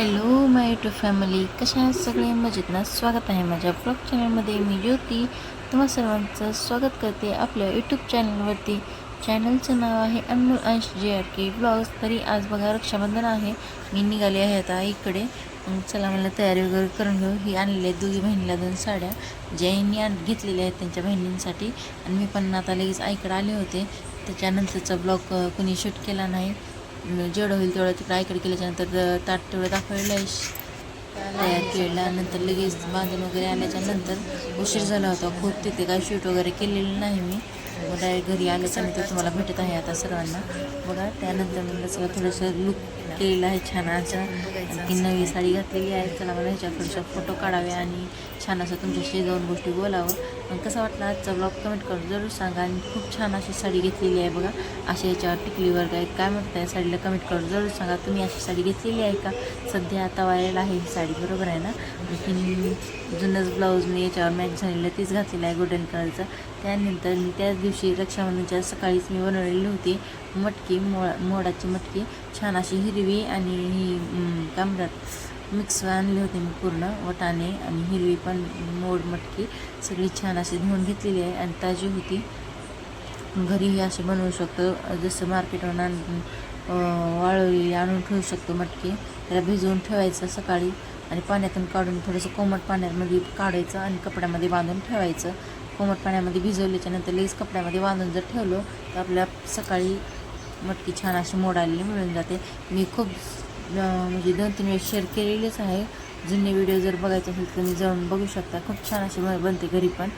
Hello माय YouTube family कशा आहात सगळे? मजेत ना? स्वागत आहे माझ्या ब्लॉग चॅनलमध्ये मी ज्योती. तुम्हा सर्वांचं स्वागत करते आपल्या यूट्यूब चॅनलवरती चॅनलचं नाव आहे अनमोल अंश जे आर के ब्लॉग्स तरी आज बघा रक्षाबंधन आहे. मी निघाले आहे आता इकडे. चला मला तयारी वगैरे करून घेऊ. ही आणलेली आहेत दोघी बहिणीला दोन साड्या. ज्यांनी आण घेतलेल्या आहेत त्यांच्या बहिणींसाठी. आणि मी पण आता लगेच आईकडे आले होते. त्याच्यानंतरचा ब्लॉग कुणी शूट केला नाही. जेवढं होईल तेवढं तिकडं आयकडे केल्याच्यानंतर ताट तेवढं दाखवलेलं आहे. तयार केला नंतर लगेच बांधून वगैरे आल्याच्यानंतर उशीर झाला होता. खूप तिथे काय शूट वगैरे केलेलं नाही मी. मग डायरेक्ट घरी आल्याच्यानंतर तुम्हाला भेटत आहे आता सर्वांना. बघा त्यानंतर मला सगळं थोडंसं लुक केलेलं आहे छान असं. आणखी नवी साडी घातलेली आहे. चला मला ह्याच्यावर फोटो काढावे आणि छान असं तुमच्याशी दोन गोष्टी बोलावं. मग कसं वाटलं आजचा ब्लॉग कमेंट करून जरूर सांगा आणि खूप छान अशी साडी घेतलेली आहे बघा. अशा याच्यावर टिकलीवर काय काय म्हणताय साडीला कमेंट करून जरूर सांगा. तुम्ही अशी साडी घेतलेली आहे का? सध्या आता व्हायरल आहे ही साडी बरोबर आहे ना? आणखी जुनंच ब्लाऊज मी याच्यावर मॅच झालेलं तीच घातलेलं आहे गोल्डन कलरचं त्यानंतर मी त्याच दिवशी रक्षाबंधनच्या सकाळीच मी बनवलेली होती. मटकी मोळा मोडाची मटकी. छान अशी हिरवी आणि ही काय म्हणतात? मिक्स आणली होती मी पूर्ण वटाणे आणि हिरवी पण मोड मटकी सगळी छान अशी धुवून घेतलेली आहे. आणि ताजी होती. घरीही असे बनवू शकतो. जसं मार्केटवरून आण वाळवलेली आणून ठेवू शकतो मटकी. त्याला भिजवून ठेवायचं सकाळी आणि पाण्यातून काढून थोडंसं कोमट पाण्यामध्ये काढायचं आणि कपड्यामध्ये बांधून ठेवायचं. कोमट पाण्यामध्ये भिजवल्याच्या नंतर लगेच कपड्यामध्ये बांधून जर ठेवलं तर आपल्या सकाळी मटकी छान अशी मोडालेली मिळून जाते. मी खूप म्हणजे दोन तीन वेळेस शेअर केलेलेच आहे. जुने व्हिडिओ जर बघायचे असेल तर तुम्ही जाऊन बघू शकता. खूप छान अशी बनते घरी पण.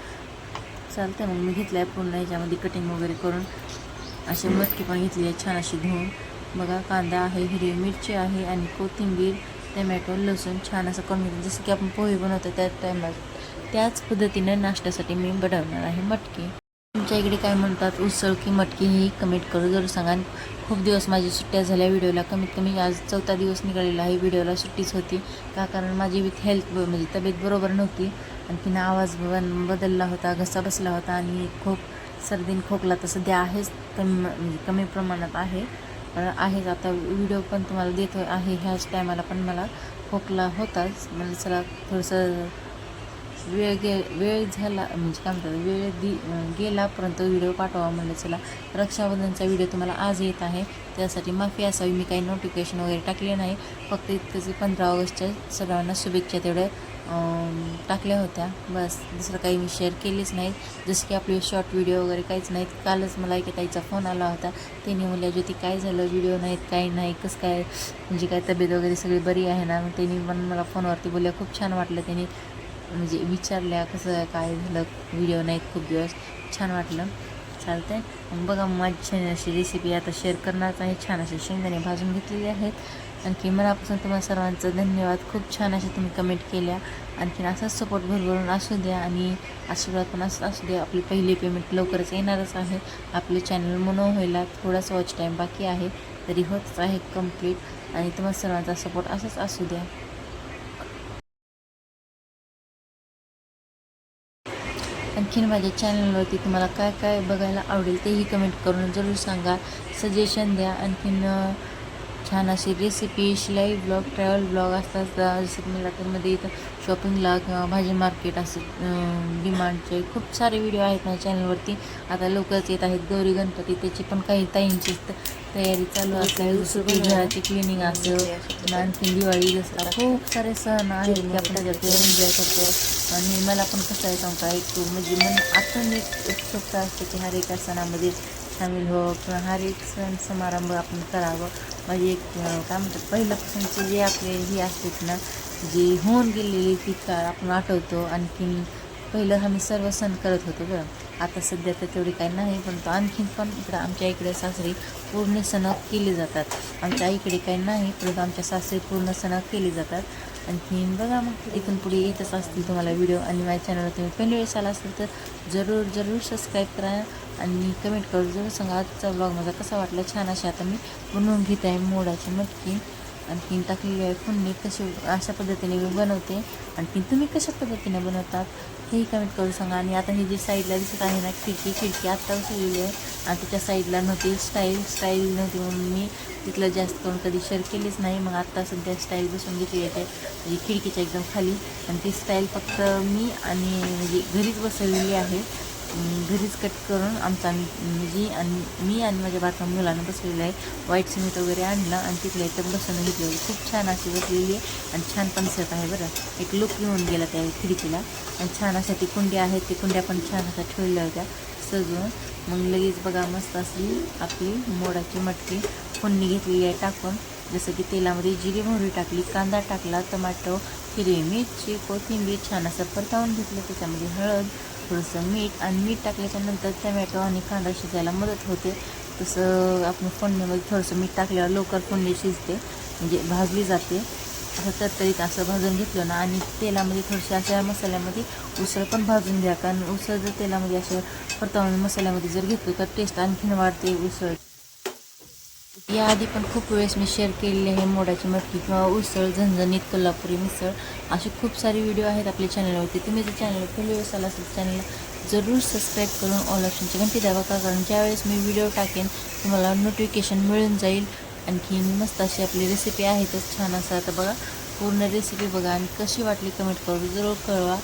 चालतं मग मी घेतलं आहे पूर्ण ह्याच्यामध्ये कटिंग वगैरे करून. असे मटकी पण घेतली आहे छान अशी धुवून. बघा कांदा आहे हिरवी मिरची आहे आणि कोथिंबीर टमॅटो लसूण छान असं कमी जसं की आपण पोहे बनवतो त्या टायमात त्याच पद्धतीनं नाश्त्यासाठी मी बनवणार आहे मटकी. तुमच्या इकडे काय म्हणतात उसळ की मटकी ही कमेंट करू जरूर सांगा. आणि खूप दिवस माझी सुट्ट्या झाल्या व्हिडिओला. कमीत कमी आज चौथा दिवस निघालेला आहे व्हिडिओला सुट्टीच होती. का कारण माझी विथ हेल्थ म्हणजे तब्येत बरोबर नव्हती. आणखीन आवाज बदलला होता घसा बसला होता आणि खूप सर्दीन खोकला तर सध्या आहेच कमी म्हणजे कमी प्रमाणात आहे. पण आहेच. आता व्हिडिओ पण तुम्हाला देतो आहे ह्याच टायमाला पण मला खोकला होताच. म्हणजे चला थोडंसं वेळ गे वेळ झाला म्हणजे काय म्हणतात वेळ दि गेला परंतु व्हिडिओ पाठवा म्हणलं चला. रक्षाबंधनचा व्हिडिओ तुम्हाला आज येत आहे. त्यासाठी माफी असावी मी काही नोटिफिकेशन वगैरे टाकले नाही. फक्त इतकंच पंधरा ऑगस्टच्या सर्वांना शुभेच्छा तेवढ्या टाकल्या होत्या. बस दुसरं काही मी शेअर केलीच नाही. जसं की आपले शॉर्ट व्हिडिओ वगैरे काहीच नाहीत. कालच मला एका ताईचा फोन आला होता. त्यांनी म्हणल्या ज्योती काय झालं? व्हिडिओ नाहीत काही नाही. कसं काय? म्हणजे काय तब्येत वगैरे सगळी बरी आहे ना? मग त्यांनी पण मला फोनवरती बोलल्या. खूप छान वाटलं त्यांनी. म्हणजे विचारल्या कसं काय झालं व्हिडिओ नाही खूप दिवस. छान वाटलं. चालतंय. मग बघा माझी छान अशी रेसिपी आता शेअर करणारच आहे. छान असे शेंगदाणे भाजून घेतलेले आहेत. आणखी मनापासून तुम्हाला सर्वांचं धन्यवाद. खूप छान असे तुम्ही कमेंट केल्या. आणखीन असाच सपोर्ट भरभरून असू द्या आणि आशीर्वाद पण असं असू द्या. आपली पहिली पेमेंट लवकरच येणारच आहे. आपले चॅनल मोनो व्हायला थोडासा वॉच टाईम बाकी आहे. तरी होतच आहे कंप्लीट आणि तुम्हाला सर्वांचा सपोर्ट असाच असू द्या. आणखीन माझ्या चॅनलवरती तुम्हाला काय काय बघायला आवडेल तेही कमेंट करून जरूर सांगा. सजेशन द्या. आणखीन छान अशी रेसिपी शिलाई ब्लॉग ट्रॅव्हल ब्लॉग असतात. जसं की मला त्यामध्ये इथं शॉपिंगला किंवा भाजी मार्केट असं डिमांडचे खूप सारे व्हिडिओ आहेत माझ्या चॅनलवरती आता लवकरच येत आहेत गौरी गणपती त्याची पण काही ताईंची तयारी चालू असते घराची क्लिनिंग असेल आणखी दिवाळी दसरा खूप सारे सण आहेत की आपण त्याच्यात एन्जॉय करतो. आणि मला पण कसं आहे सांगता एक म्हणजे मन आतून एक उत्सुकता असते की हर एका सणामध्ये सामील हो किंवा हर एक सण समारंभ आपण करावं. म्हणजे एक काय म्हणतात पहिल्यापासूनचे जे आपले हे असतात ना जी होऊन गेलेली ती आपण आठवतो. आणखीन पहिलं आम्ही सर्व सण करत होतो बरं आता सध्या तर तेवढी काही नाही पण तो आणखीन पण इकडं आमच्या इकडे सासरी पूर्ण सण केले जातात. आमच्या आईकडे काही नाही परंतु आमच्या सासरी पूर्ण सण केले जातात. आणखीन बघा मग इथून पुढे येतच असतील तुम्हाला व्हिडिओ आणि माझ्या चॅनलवर तुम्ही पहिली वेळेस आला असेल तर जरूर जरूर सबस्क्राईब करा. आणि कमेंट करू जरूर सांगा आजचा ब्लॉग माझा कसा वाटला? छान असे आता मी बनवून घेत आहे मोडाची मटकी. आणखी टाकलेली आहे फोडणी. कशी अशा पद्धतीने मी बनवते. आणखी तुम्ही कशा पद्धतीने बनवतात हेही कमेंट करून सांगा. आणि आता ही जी साईडला दिसत आहे ना खिडकी खिडकी आत्ता बसवलेली आहे. आणि तिच्या साईडला नव्हती. स्टाईल स्टाईल नव्हती म्हणून मी तिथलं जास्त करून कधी शेअर केलीच नाही. मग आत्ता सध्या स्टाईल बसून घेतली आहे. म्हणजे खिडकीच्या एकदम खाली. आणि ती स्टाईल फक्त मी आणि म्हणजे घरीच बसवलेली आहे. घरीच कट करून आमचा जी आणि मी आणि माझ्या बाचा मुलानं बसलेलं आहे. व्हाईट सिमेंट वगैरे आणलं आणि तिथल्या इथं बसून घेतलेली खूप छान अशी बसलेली आहे आणि छान पण दिसत आहे बरं. एक लुक येऊन गेला त्या खिडकीला. आणि छान अशा ती कुंड्या आहेत. ते कुंड्या पण छान अशा ठेवल्या होत्या. सजून मग लगेच बघा मस्त असली आपली मोडाची मटकी फोडणी घेतलेली आहे टाकून. जसं की तेलामध्ये जिरी मोहरी टाकली कांदा टाकला टमाटो हिरवी मिरची कोथिंबीर छान असं परतावून घेतलं. त्याच्यामध्ये हळद थोडंसं मीठ आणि मीठ टाकल्याच्यानंतर टमॅटो आणि कांदा शिजायला मदत होते. तसं आपण फोडणीमध्ये थोडंसं मीठ टाकल्यावर लवकर फोडणी शिजते म्हणजे भाजली जाते. असं तरतरीत असं भाजून घेतलं ना आणि तेलामध्ये थोडीशी अशा मसाल्यामध्ये उसळ पण भाजून घ्या. कारण उसळ जर तेलामध्ये असं परतावून मसाल्यामध्ये जर घेतलं तर टेस्ट आणखीन वाढते उसळ याआधी पण खूप वेळेस मी शेअर केलेली आहे मोडाची मटकी किंवा उसळ झणझणीत कोल्हापुरी मिसळ. असे खूप सारे व्हिडिओ आहेत आपल्या चॅनलवरती तुम्ही जर चॅनल पहिली वेळेस आला असेल चॅनलला जरूर सबस्क्राईब करून ऑल ऑप्शनची घंटी दाबा का? कारण ज्यावेळेस मी व्हिडिओ टाकेन तुम्हाला नोटिफिकेशन मिळून जाईल. आणखीन मस्त अशी आपली रेसिपी आहेतच छान असं आता बघा पूर्ण रेसिपी बघा आणि कशी वाटली कमेंट करू जरूर कळवा.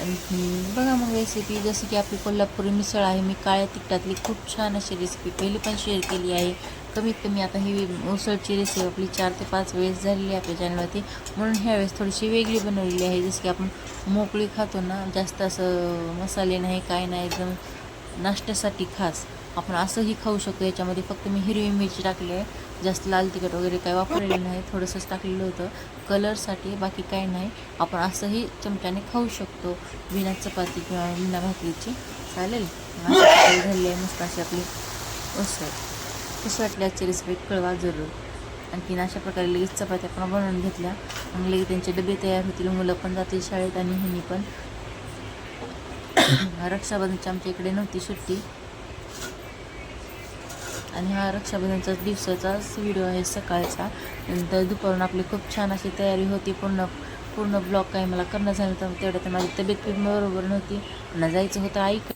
आणखी बघा मग रेसिपी जसं की आपली कोल्हापुरी मिसळ आहे मी काळ्या तिखटातली खूप छान अशी रेसिपी पहिली पण शेअर केली आहे. कमीत कमी आता ही उसळची रेसिपी आपली चार ते पाच वेळेस झालेली आहे आपल्या चॅनलवरती म्हणून ह्यावेळेस थोडीशी वेगळी बनवलेली आहे. जसं की आपण मोकळी खातो ना जास्त असं मसाले नाही काय नाही एकदम नाश्त्यासाठी खास. आपण असंही खाऊ शकतो. याच्यामध्ये फक्त मी हिरवी मिरची टाकली आहे. जास्त लाल तिखट वगैरे काय वापरलेलं नाही. थोडंसंच टाकलेलं होतं. कलरसाठी बाकी काय नाही. आपण असंही चमच्याने खाऊ शकतो. बिना चपाती किंवा बिना भाकरीची. चालेल? झाली आहे. मस्त अशी आपली उसळ. कशी वाटली आजची रेसिपी कळवा जरूर. आणखीन अशा प्रकारे लगेच चपात्या पण बनवून घेतल्या. मग लगेच त्यांचे डबे तयार होतील. मुलं पण जातील शाळेत आणि ह्यांनी पण. रक्षाबंधनची आमच्या इकडे नव्हती सुट्टी. आणि हा रक्षाबंधनचा दिवसाचाच व्हिडिओ आहे सकाळचा. नंतर दुपारून आपली खूप छान अशी तयारी होती. पूर्ण पूर्ण ब्लॉग काही मला करणं झालं होतं तेवढं तर माझी तब्येत बरोबर नव्हती. पुन्हा जायचं होतं ऐक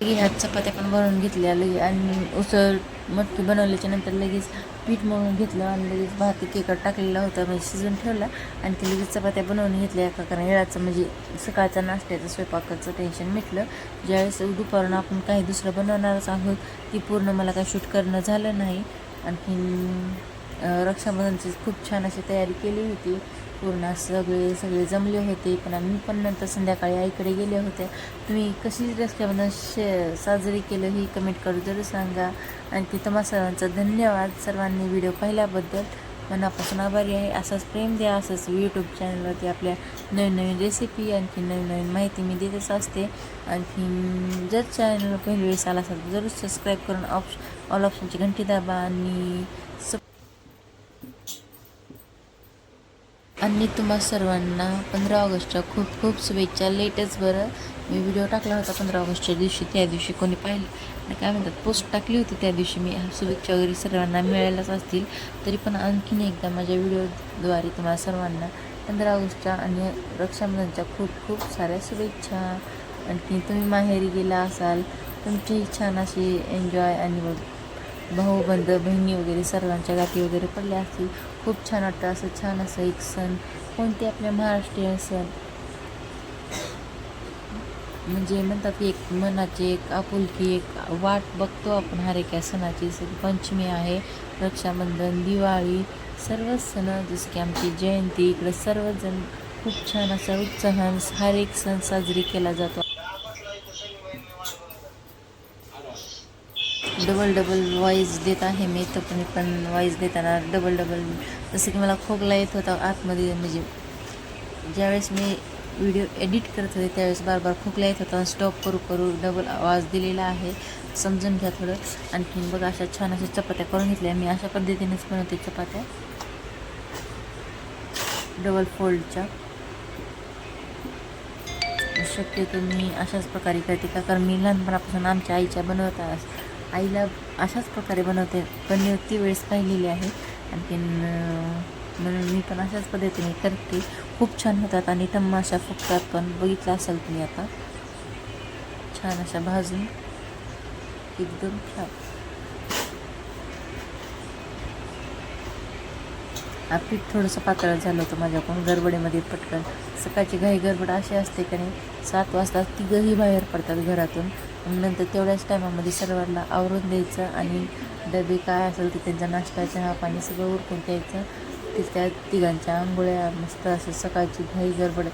ह्या चपात्या पण बनवून घेतल्या लगे आणि उसळ मटकी बनवल्याच्या नंतर लगेच पीठ मळून घेतलं आणि लगेच भात तिखट टाकलेला होता म्हणजे शिजून ठेवला आणि ते लगेच चपात्या बनवून घेतल्या. एका कारण वेळाचं म्हणजे सकाळचा नाश्त्याचं स्वयंपाकाचं टेन्शन मिटलं. ज्यावेळेस दुपारून आपण काही दुसरं बनवणारच आहोत ती पूर्ण मला काही शूट करणं झालं नाही. आणखीन रक्षाबंधनची खूप छान अशी तयारी केली होती. पूर्ण सगळे सगळे जमले होते पण मी पण नंतर संध्याकाळी आईकडे गेले होते तुम्ही कशी रक्षाबंधन शे साजरी केलं ही कमेंट करू जरूर सांगा. आणि तुम्हा सर्वांचा धन्यवाद. सर्वांनी व्हिडिओ पाहिल्याबद्दल मनापासून आभारी आहे. असंच प्रेम द्या असंच यूट्यूब चॅनलवरती आपल्या नवीन नवीन रेसिपी आणखी नवीन नवीन माहिती मी देतच असते. आणखी जर चॅनल पहिली वेळेस आला असेल तर जरूर सबस्क्राईब करून ऑप्श ऑल ऑप्शनची घंटी दाबा आणि सब आणि तुम्हा सर्वांना पंधरा ऑगस्टच्या खूप खूप शुभेच्छा. लेटच बरं मी व्हिडिओ टाकला होता पंधरा ऑगस्टच्या दिवशी त्या दिवशी कोणी पाहिलं. आणि काय म्हणतात पोस्ट टाकली होती त्या दिवशी मी. शुभेच्छा वगैरे सर्वांना मिळायलाच असतील. तरी पण आणखीन एकदा माझ्या व्हिडिओद्वारे तुम्हाला सर्वांना पंधरा ऑगस्टच्या आणि रक्षाबंधनच्या खूप खूप साऱ्या शुभेच्छा. आणखी तुम्ही माहेरी गेला असाल तुमची छान अशी एन्जॉय आणि मग भाऊ बंध बहिणी वगैरे सर्वांच्या गाठी वगैरे पडल्या असतील. खूप छान वाटतं असं छान असं एक सण कोणते आपल्या महाराष्ट्रीयन सण? म्हणजे म्हणतात की एक मनाची एक आपुलकी एक वाट बघतो आपण हर एका सणाची. जसं पंचमी आहे रक्षाबंधन दिवाळी सर्वच सण जसं की आमची जयंती इकडे सर्वजण खूप छान असा उत्साहान हर एक सण साजरी केला जातो. डबल डबल वॉईस देत आहे मी तर पण पण वॉईस देताना डबल डबल जसं की मला खोकला येत होता आतमध्ये म्हणजे ज्यावेळेस मी व्हिडिओ एडिट करत होते त्यावेळेस बार बार खोकला येत होता. स्टॉप करू करू डबल आवाज दिलेला आहे. समजून घ्या थोडं. आणखीन बघा अशा छान अशा चपात्या करून घेतल्या. मी अशा पद्धतीनेच बनवते चपात्या. डबल फोल्डच्या शक्यतो मी अशाच प्रकारे करते का? कारण मी लहानपणापासून आमच्या आईच्या बनवता आईला अशाच प्रकारे बनवते. बनवती वेळेस पाहिलेली आहे. आणखीन म्हणून मी पण अशाच पद्धतीने करते. खूप छान होतात आणि तमाशा फुकतात पण. बघितलं असाल तुम्ही आता? छान अशा भाजून. एकदम छान. आ, पीठ थोडंसं पातळ झालं होतं माझ्याकडून. गडबडीमध्ये पटकन. सकाळची घाई गडबड अशी असते का नाही सात वाजता तिघंही बाहेर पडतात घरातून. नंतर तेवढ्याच टायमामध्ये सर्वांना आवरून द्यायचं आणि डबे काय असेल ते त्यांचा नाश्ता चहा पाणी सगळं उरकून द्यायचं ते त्या तिघांच्या आंघोळ्या मस्त असं सकाळची घाई गडबड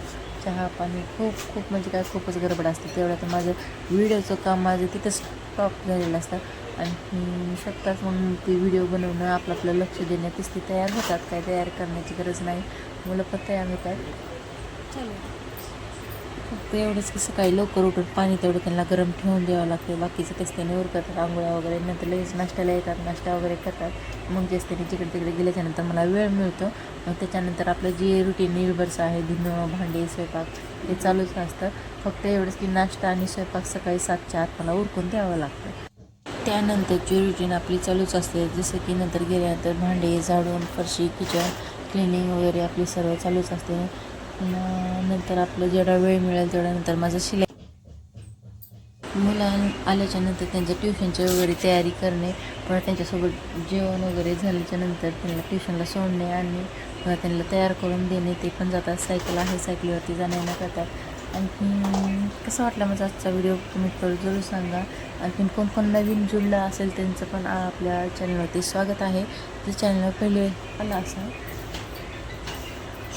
चहा पाणी खूप खूप म्हणजे काय खूपच गडबड असते. तेवढ्यात माझं व्हिडिओचं काम माझं तिथं स्टॉप झालेलं असतं. आणि शकतात मग ते व्हिडिओ बनवणं आपलं आपलं लक्ष देण्यातच ते तयार होतात. काय तयार करण्याची गरज नाही. मुलं पण तयार होतात. फक्त एवढंच की सकाळी लवकर उठून पाणी तेवढं त्यांना गरम ठेवून द्यावं लागतं. बाकीचं तेच त्याने उरकतात आंघोळ्या वगैरे. नंतर लगेच नाश्त्याला येतात नाश्ता वगैरे करतात. मग तेच त्याने जिकडे तिकडे गेल्याच्यानंतर मला वेळ मिळतो. मग त्याच्यानंतर आपलं जे रुटीन निर्भरचं आहे धुणं भांडे स्वयंपाक हे चालूच असतं. फक्त एवढंच की नाश्ता आणि स्वयंपाक सकाळी सातच्या आत मला उरकून द्यावं लागतं. त्यानंतरची रुटीन आपली चालूच असते. जसं की नंतर गेल्यानंतर भांडे झाडून फरशी किचन क्लिनिंग वगैरे आपली सर्व चालूच असते. नंतर आपलं जेवढा वेळ मिळेल तेवढ्या नंतर माझं शिलाई मुलं आल्याच्यानंतर त्यांच्या ट्युशनची वगैरे तयारी करणे पुन्हा त्यांच्यासोबत जेवण वगैरे झाल्याच्यानंतर त्यांना ट्युशनला सोडणे आणि त्यांना तयार करून देणे. ते पण जातात. सायकल आहे सायकलीवरती जाण्या करतात. आणखी कसं वाटलं माझा आजचा व्हिडिओ? तुम्ही तर जरूर सांगा. आणखीन कोण कोण नवीन जुळलं असेल त्यांचं पण आपल्या चॅनलवरती स्वागत आहे. जर चॅनलवर पहिले आला असा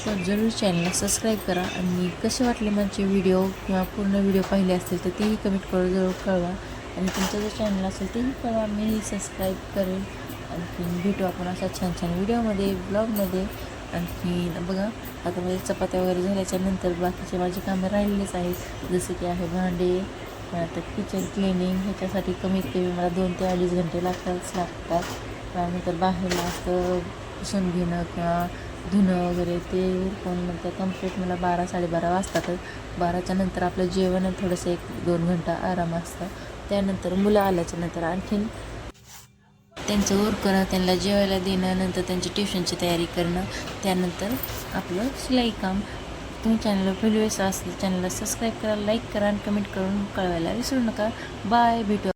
तर जरूर चॅनलला सबस्क्राईब करा आणि कसे वाटले माझे व्हिडिओ किंवा पूर्ण व्हिडिओ पाहिले असतील तर तेही कमेंट करून जरूर कळवा. आणि तुमचं जर चॅनल असेल तेही कळवा मीही सबस्क्राईब करेन. आणखी भेटू आपण अशा छान छान व्हिडिओमध्ये ब्लॉगमध्ये आणखी बघा आता माझ्या चपात्या वगैरे झाल्याच्यानंतर बाकीचे माझे कामं राहिलेलेच आहेत. जसे की आहे भांडे आता किचन क्लिनिंग ह्याच्यासाठी कमीत कमी मला दोन ते अडीच घंटे लागतातच लागतात. त्यानंतर बाहेरला असं पुसून घेणं किंवा धुणं वगैरे ते उरकून म्हणतं कंप्लीट मला बारा साडेबारा वाजतातच बाराच्या नंतर आपलं जेवण थोडंसं एक दोन घंटा आराम असतं. त्यानंतर मुलं आल्याच्यानंतर आणखीन त्यांचं उर करणं त्यांना जेवायला देणं नंतर त्यांची ट्युशनची तयारी करणं त्यानंतर आपलं शिलाई काम. तुम्ही चॅनलला पहिली वेळेस असेल चॅनलला सबस्क्राईब करा लाईक करा आणि कमेंट करून कळवायला विसरू नका. बाय भेटू.